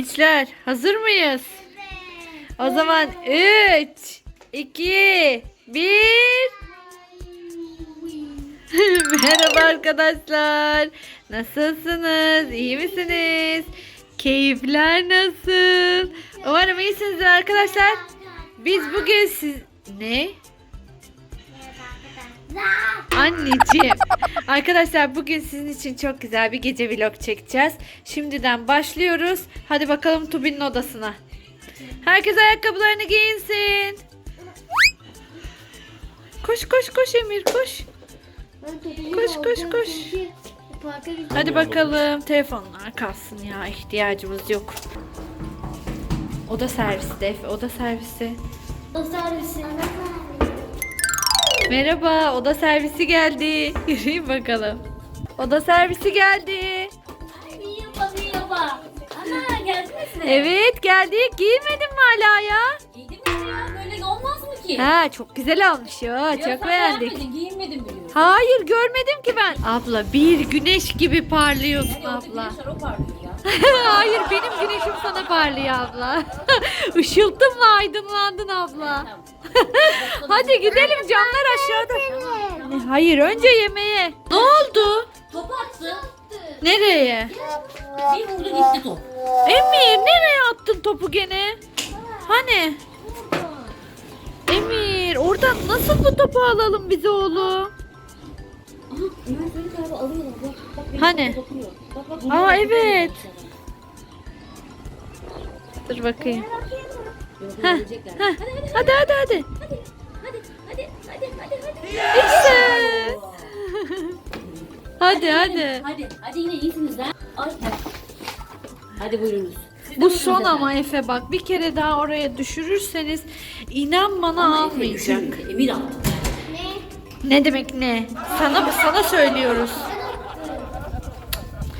Gençler hazır mıyız? O zaman 3, 2, 1. Merhaba arkadaşlar. Nasılsınız? İyi misiniz? Keyifler nasıl? Umarım iyisinizdir arkadaşlar. Biz bugün siz... Ne? Anneciğim. Arkadaşlar bugün sizin için çok güzel bir gece vlog çekeceğiz. Şimdiden başlıyoruz. Hadi bakalım Tubi'nin odasına. Herkes ayakkabılarını giyinsin. Koş koş koş Emir koş. Koş, koş, koş. Hadi bakalım telefonlar kalsın ya ihtiyacımız yok. Oda servisi de Efe, oda servisi. Merhaba, oda servisi geldi. Yürüyün bakalım. Oda servisi geldi. Merhaba merhaba. Ana geldiniz mi? Evet, geldik. Giyinmedin mi hala ya? Giydiniz ya böyle olmaz mı ki? Ha, çok güzel olmuş ya. Ya Çok sen beğendik. beğenmedin, giyinmedin biliyorsun. Hayır, görmedim ki ben. Abla, bir güneş gibi parlıyorsun Yani abla. güneş var, o parlıyor. Hayır, benim güneşim sana parlıyor abla. Işıltımla aydınlandın abla. Hadi gidelim, camlar aşağıda. Hayır, önce yemeğe. Ne oldu? Top attı. Nereye? Bir vurdu gitti top. Emir nereye attın topu gene? Hani? Emir oradan nasıl bu topu alalım bize oğlum? Aha Ömer seni galiba alıyorlar. Bak bak benim Hani? topa dokunuyor. Bak. Aa, evet. Dur bakayım. sana. Heh, Görecekler. heh. Hadi hadi hadi. Hadi hadi hadi hadi hadi hadi. İşte. Hadi hadi. Hadi hadi yine iyisiniz lan. Ay, hadi. Hadi buyurunuz. Siz de Bu buyurunuz son efendim. ama Efe bak bir kere daha oraya düşürürseniz inan bana Ama Efe almayacak. düşürmedi, Emir aldı. Ne demek ne? Sana sana söylüyoruz.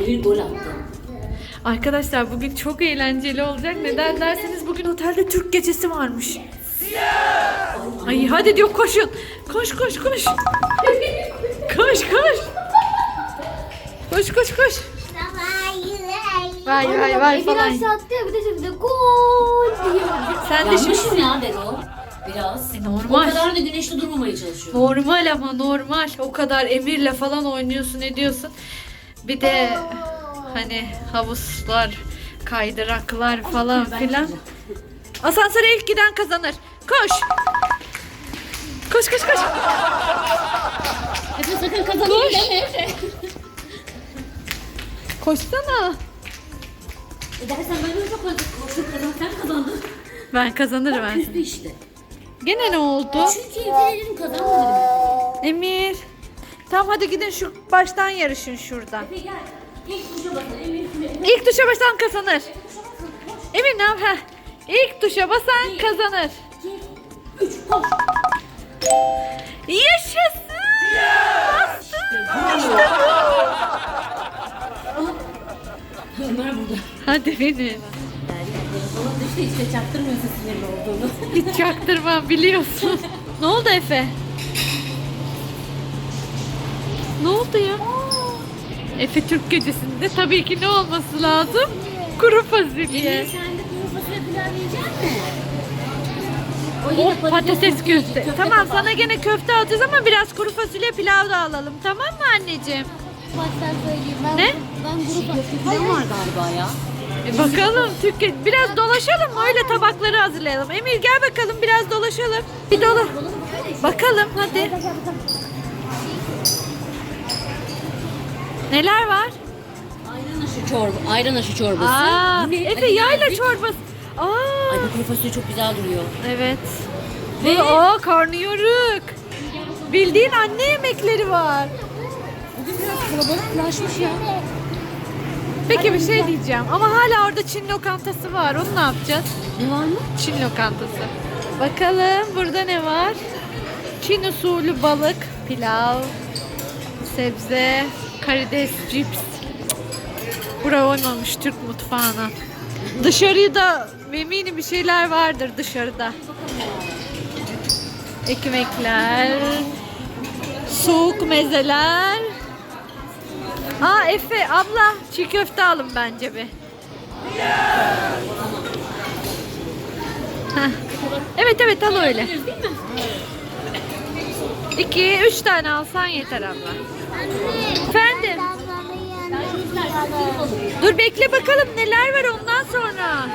Emir gol attı. Arkadaşlar bugün çok eğlenceli olacak. Neden derseniz bugün otelde Türk gecesi varmış. Ay hadi diyor koşun. Koş koş koş. Koş koş. Koş koş koş. Vay vay vay falan. Biraz attı bir de şimdi gol diye. Sen de şimdi Yanlış mı ya dedi o? Biraz. E, normal. O kadar da güneşte durmamaya çalışıyor. normal ama normal. O kadar emirle falan oynuyorsun ediyorsun. Bir de hani havuzlar, kaydıraklar falan filan. Asansöre ilk giden kazanır. Koş. Koş koş koş. Efe sakın kazanayım deme Efe. Koşsana. E dersen ben öyle çok koşup kazan sen kazandın. Ben kazanırım ben. Üstü işte. Gene ne oldu? Çünkü Efe dedim kazanmadım. Emir. Tamam hadi gidin şu baştan yarışın şurada. Efe gel. İlk tuşa basın Emir. İlk tuşa basan kazanır. Emir ne yap? Heh. İlk tuşa basan kazanır. 2, 3, koş. Yaşasın. İşte bu. Ömer burada. Hadi beni. Da işte işte çaktırmıyorsun sinirli olduğunu. Hiç çaktırmam biliyorsun. ne oldu Efe? Ne oldu ya? Efe Türk gecesinde tabii ki ne olması lazım? Kuru fasulye. Sen de kuru fasulye pilav yiyecek misin? O Oh patates köfte. köfte Tamam kapağı. sana gene köfte alacağız ama biraz kuru fasulye pilav da alalım. Tamam mı anneciğim? Baştan söyleyeyim ben. Ne? Ben grup Köfte var galiba ya. E bakalım Türk ge- biraz dolaşalım mı? Öyle tabakları hazırlayalım. Emir gel bakalım biraz dolaşalım. Bir dola. Bakalım hadi. Neler var? Ayran aşı çorba. Ayran aşı çorbası. Aa, Bu ne? Efe Hadi yayla geldik. çorbası. Aa, Ay bu kuru fasulye çok güzel duruyor. evet. Ve o karnıyarık. Bildiğin anne yemekleri var. Bugün biraz kalabalıklaşmış ya. Peki bir şey diyeceğim ama hala orada Çin lokantası var. Onu ne yapacağız? Ne var mı? Çin lokantası. Bakalım burada ne var? Çin usulü balık, pilav, sebze, karides, cips. Bura oymamış Türk mutfağına. Dışarıda eminim bir şeyler vardır dışarıda. Ekmekler, soğuk mezeler. Aa Efe abla çiğ köfte alın bence bir. Heh. Evet evet al öyle. İki, üç tane alsan yeter abla. Efendim? Dur bekle bakalım neler var ondan sonra.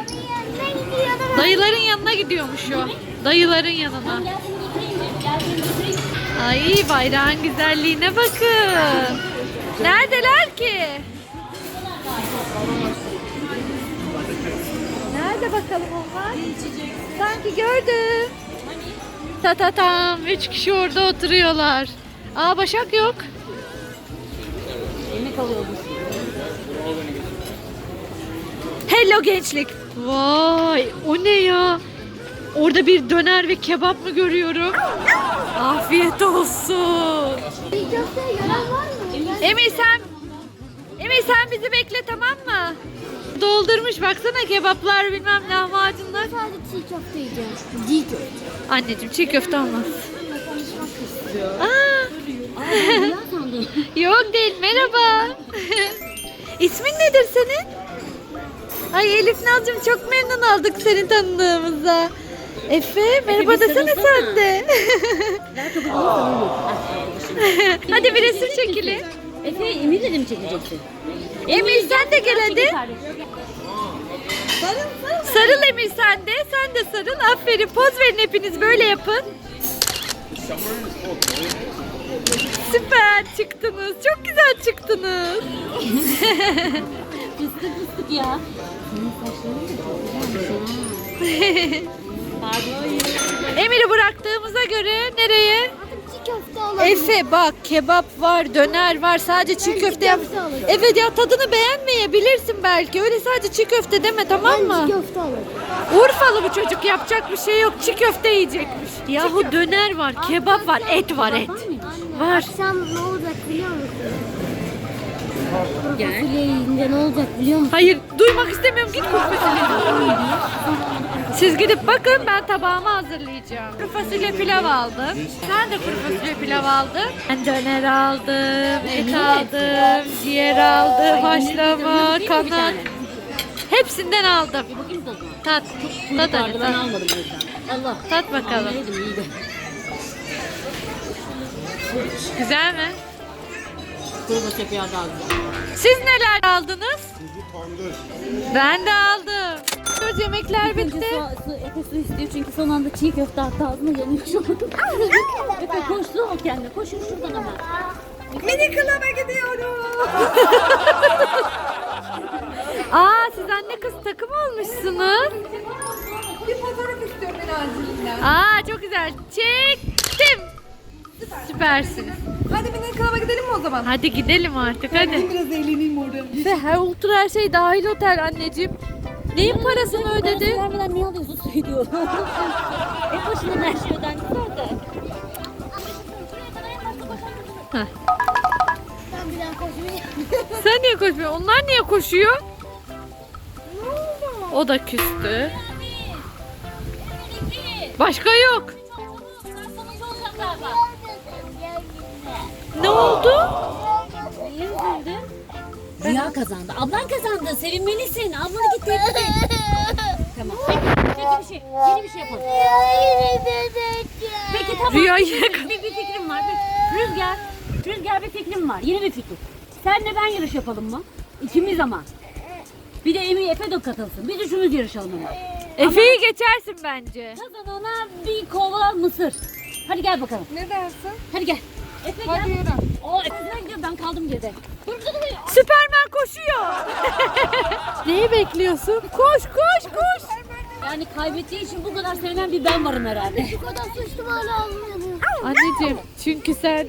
Dayıların yanına gidiyormuş o. Dayıların yanına. Ay bayrağın güzelliğine bakın. Neredeler ki? Nerede bakalım onlar? Sanki gördüm. Ta ta tam. Üç kişi orada oturuyorlar. Aa Başak yok. Yemek alıyordum. Hello gençlik. Vay o ne ya? Orada bir döner ve kebap mı görüyorum? Afiyet olsun. Emir sen Emir sen bizi bekle tamam mı? Doldurmuş baksana kebaplar bilmem lahmacunlar. Sadece çiğ köfte yiyeceğim. Çiğ köfte. Anneciğim çiğ köfte olmaz. Aa, yok değil merhaba. İsmin nedir senin? Ay Elif Nazcığım çok memnun olduk seni tanıdığımıza. Efe merhaba desene sen de. Alalım. hadi bir resim çekelim. Efe Emir'le de mi çekeceksin? Emir sen de gel hadi. Sarıl Emir sen de. Sen de sarıl. Aferin. Poz verin hepiniz. Böyle yapın. Süper çıktınız. Çok güzel çıktınız. Fıstık fıstık ya. Senin saçların da çok güzelmiş ha. Pardon. Emir'i bıraktığımıza göre nereye? Efe bak kebap var, döner var. Sadece çiğ Ben köfte yap. Evet ya tadını beğenmeyebilirsin belki. Öyle sadece çiğ köfte deme tamam Ben mı? çiğ köfte alırım. Urfalı bu çocuk yapacak bir şey yok. Çiğ köfte yiyecekmiş. Yahu döner var, kebap var, et var et. Var. akşam ne olacak biliyor musun? Gel. Fasulye yiyince ne olacak biliyor musun? Hayır duymak istemiyorum git kuru fasulye. Siz gidip bakın ben tabağımı hazırlayacağım. Kuru fasulye pilav aldım. Sen de kuru fasulye pilav aldın. Ben döner aldım, et aldım, ciğer aldım, haşlama, kanat. Hepsinden aldım. Bakayım tadına. Tat, tat hadi ben tat. almadım o yüzden. Allah. Tat bakalım. Yedim iyiydi. Güzel mi? Kuru pilav daha güzel. Siz neler aldınız? Ben de aldım. Göz yemekler bitti. Efe su istiyor çünkü son anda çiğ köfte attı ağzına yanıyor şu an. Efe koştu ol kendine. Koşun şuradan hemen. Mini klaba gidiyorum. Aa siz anne kız takım olmuşsunuz. Bir fotoğraf istiyorum ben acilinden. Aa çok güzel. Çektim. Süpersiniz. Hadi bir klaba gidelim mi o zaman? Hadi gidelim artık hadi. Biraz eğleneyim orada. Ve her ultra her şey dahil otel anneciğim. Neyin parasını ödedin? Vermeden niye alıyorsun suyu diyor. en başından her şey ödendi zaten. Heh. Ben bir daha koşmayayım. Sen niye koşmuyorsun? Onlar niye koşuyor? O da küstü. Başka yok. Oldu? Niye üzüldün? Rüya kazandı. Ablan kazandı. Sevinmelisin. Ablanı git tebrik et. Tamam. Peki, peki bir şey. Yeni bir şey yapalım. Peki tamam. Rüya bir, yine bir, bir, fikrim var. Bir, Rüzgar. Rüzgar bir fikrim var. Yeni bir fikrim. Senle ben yarış yapalım mı? İkimiz ama. Bir de Emi Efe de katılsın. Biz üçümüz yarışalım ama. Efe'yi geçersin bence. Kazanana bir kova mısır. Hadi gel bakalım. Ne dersin? Hadi gel. Efe Hadi gel. yürü. O Efe'den gidiyor ben kaldım geride. Dur dur dur. Süpermen koşuyor. Neyi bekliyorsun? Koş koş koş. Yani kaybettiği için bu kadar sevinen bir ben varım herhalde. Bu kadar suçtum hala almıyorum. Anneciğim çünkü sen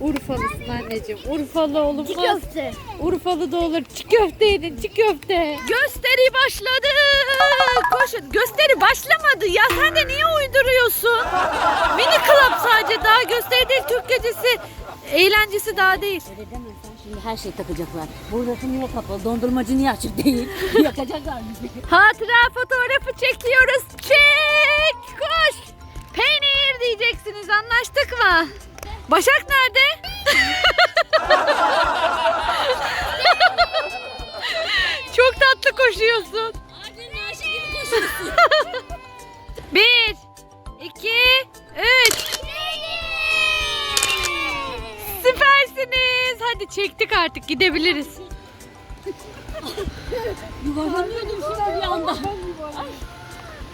Urfalısın anneciğim. Urfalı. Çiğ köfte. Urfalı da olur. Köfte yedin çiğ köfte. Gösteri başladı. Koşun. Gösteri başlamadı ya. Sen de niye uyduruyorsun? Mini club sadece. Daha gösteri değil. Türk gecesi. Eğlencesi daha değil. Öyle demezsen şimdi her şey takacaklar. Burası niye kapalı? Dondurmacı niye açık değil? Yakacaklar bizi. Hatıra fotoğrafı çekiyoruz. Çek. Koş. Peynir diyeceksiniz. Anlaştık mı? Başak nerede? Çok Çok tatlı koşuyorsun. Annenin aşık gibi koşuyorsun. Bir, iki, üç. Süpersiniz. Hadi çektik artık gidebiliriz. Yuvarlanıyordum şimdi bir anda.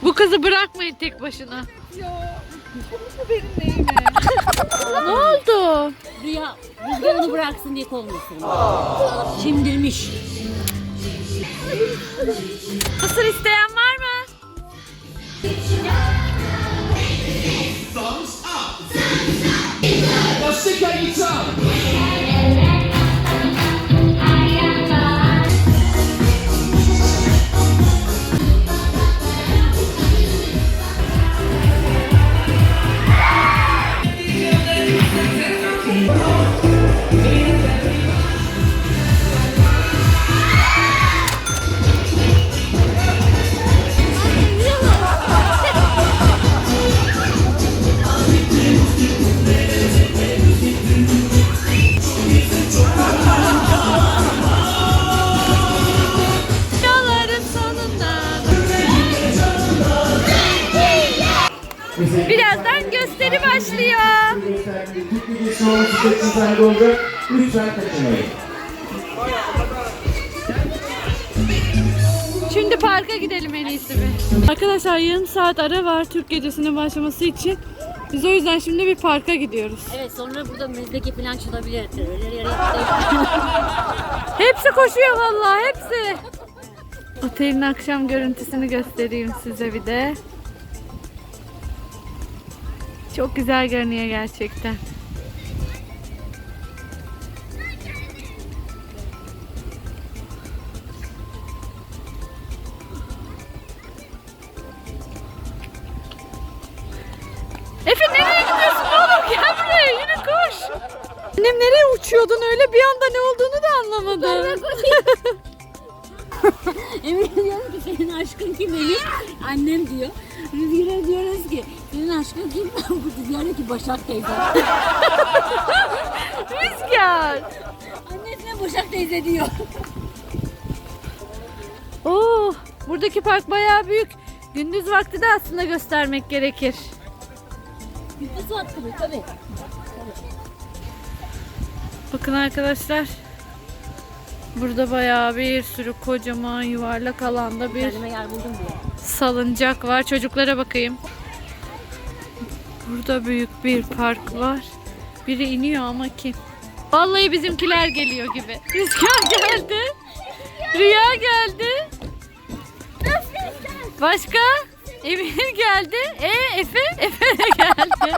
Bu kızı bırakmayın tek başına. Ya. Bu benim neyime? Ne oldu? Rüya rüzgar onu bıraksın diye kolunu ısırmış. Mısır isteyen var mı? Let's take that guitar. Lütfen kaçırmayın. Şimdi parka gidelim en iyisi bir. Arkadaşlar yarım saat ara var Türk gecesinin başlaması için. Biz o yüzden şimdi bir parka gidiyoruz. Evet sonra burada mezdeki falan çalabilir. Hepsi koşuyor vallahi hepsi. Otelin akşam görüntüsünü göstereyim size bir de. Çok güzel görünüyor gerçekten. Aşkın kim Emine? Annem diyor. Rüzgar'a diyoruz ki senin aşkın kim? Bu diyor ki Başak teyze. Rüzgar. Annesine Başak teyze diyor. Oo, Oh, buradaki park bayağı büyük. Gündüz vakti de aslında göstermek gerekir. Nüfus hakkı bu tabii. Bakın arkadaşlar. Burada bayağı bir sürü kocaman yuvarlak alanda bir Kendime yer buldum diye. salıncak var. Çocuklara bakayım. Burada büyük bir park var. Biri iniyor ama kim? Vallahi bizimkiler geliyor gibi. Rüzgar geldi. Rüya geldi. Başka? Emir geldi. E Efe? Efe de geldi.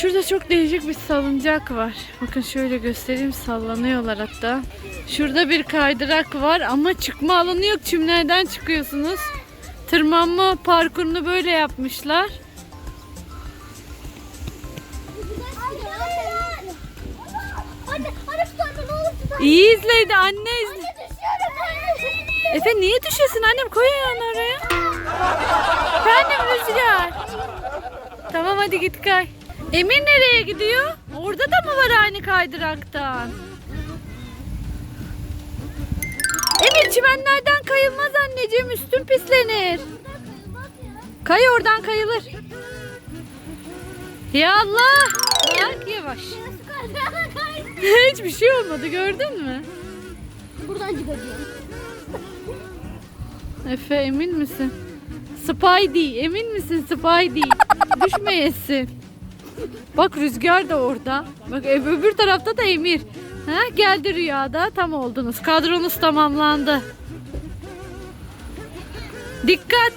Şurada çok değişik bir salıncak var. Bakın şöyle göstereyim sallanıyorlar hatta. Şurada bir kaydırak var ama çıkma alanı yok. Çimlerden çıkıyorsunuz. Tırmanma parkurunu böyle yapmışlar. İyi izledi anne izle. Efe niye düşüyorsun annem? Koy ayağını oraya. Efendim Rüzgar. Tamam hadi git kay. Emir nereye gidiyor? Orada da mı var aynı kaydıraktan? Emir çimenlerden kayılmaz anneciğim üstün pislenir. Kay oradan kayılır. Ya Allah. Bak yavaş. Hiçbir şey olmadı gördün mü? Buradan çıkacağım. Efe emin misin? Spidey emin misin Spidey? Düşmeyesin. Bak Rüzgar da orada. Bak ö- öbür tarafta da Emir. Ha, geldi rüyada tam oldunuz. Kadronuz tamamlandı. Dikkat.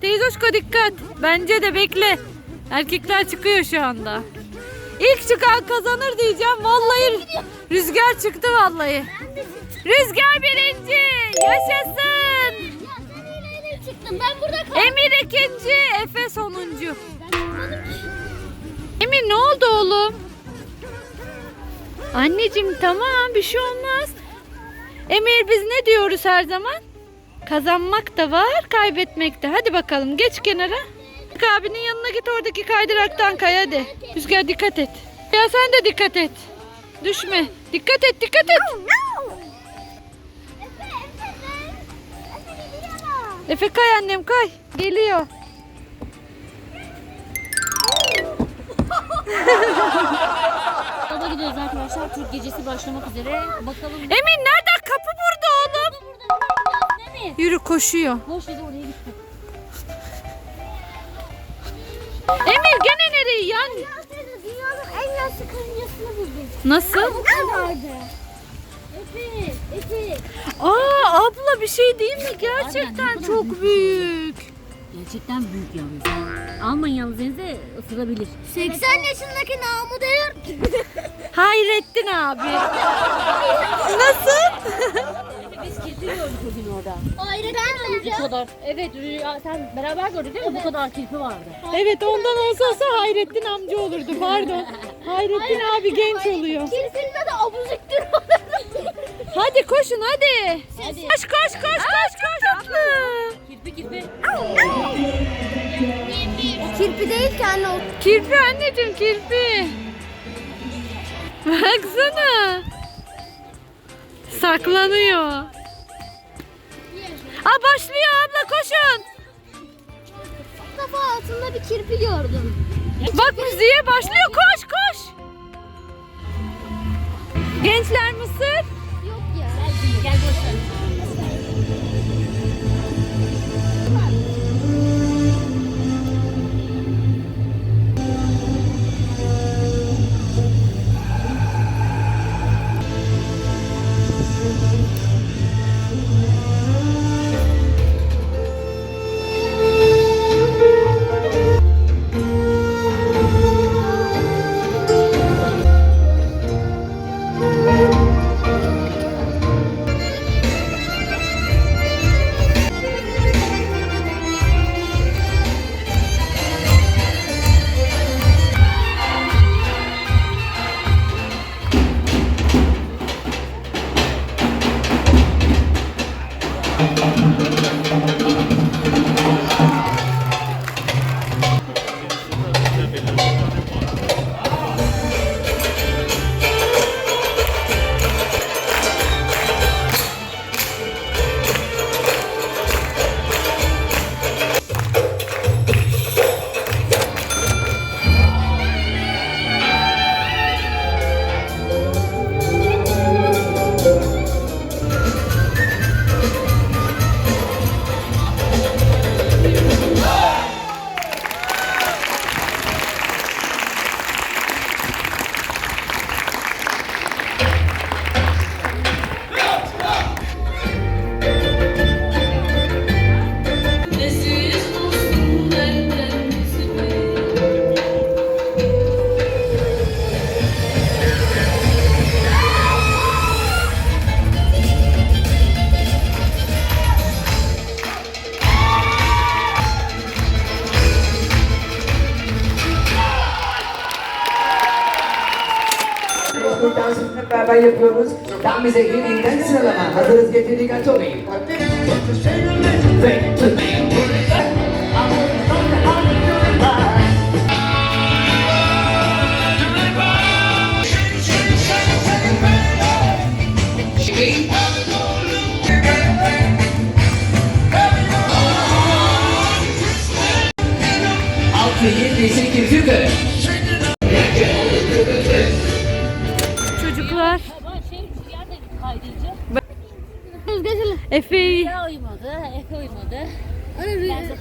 Teyzoşko dikkat. Bence de bekle. Erkekler çıkıyor şu anda. İlk çıkan kazanır diyeceğim. Vallahi Rüzgar çıktı vallahi. Rüzgar birinci. Yaşasın. Ya sen ileri çıktın. Ben burada kaldım. Emir ikinci, Efe sonuncu. Emir ne oldu oğlum? Anneciğim tamam bir şey olmaz. Emir biz ne diyoruz her zaman? Kazanmak da var, kaybetmek de. Hadi bakalım geç kenara. Abinin yanına git oradaki kaydıraktan kay hadi. Rüzgar dikkat et. Ya sen de dikkat et. Düşme. Dikkat et, dikkat et. Efe, kay annem kay. Geliyor. Baba gidiyoruz arkadaşlar. Türk gecesi başlamak üzere. Bakalım. Emin nerede? Kapı burada oğlum. Mi? Yürü koşuyor. Boş dedi oraya gitti. Emir gene nereye yan? Dünyanın en yaşlı karıncasını buldum. Nasıl? Bu kadardı. Efe, Efe. Aa abla bir şey değil mi? Gerçekten çok büyük. Gerçekten büyük yalnız. Almayın yalnız elinize ısırabilir. 80 yaşındaki namı değer. Hayrettin abi. Nasıl? Biz kirpi gördük o gün orada. Hayrettin amca. Bu kadar. Evet Rüya, sen beraber gördün değil mi? Bu kadar kirpi vardı. Evet ondan olsa olsa Hayrettin amca olurdu pardon. Hayrettin abi genç oluyor. Kirpinde de abuzuktur. Hadi koşun hadi. Koş koş koş koş koş atlı. Kirpi kirpi. Kirpi değil ki anne o. Kirpi anneciğim kirpi. Baksana. Saklanıyor. Aa başlıyor abla koşun. Kafa altında bir kirpi gördüm. Bak müziğe başlıyor koş koş. Gençler mısır. Yok ya. Gel boş ver. Bu beraber yapıyoruz. Tam bize yeniden sıralama. Hazırız getirdik Atoli. Altı, yedi, sekiz, yukarı.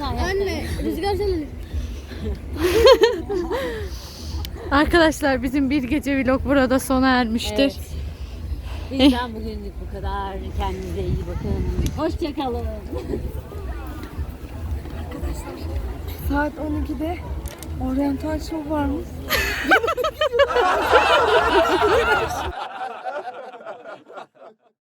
Anne, rüzgar- senin. Arkadaşlar bizim bir gece vlog burada sona ermiştir. Evet. Bizden bugünlük bu kadar. Kendinize iyi bakın. Hoşçakalın. Saat 12'de oryantal şov varmış.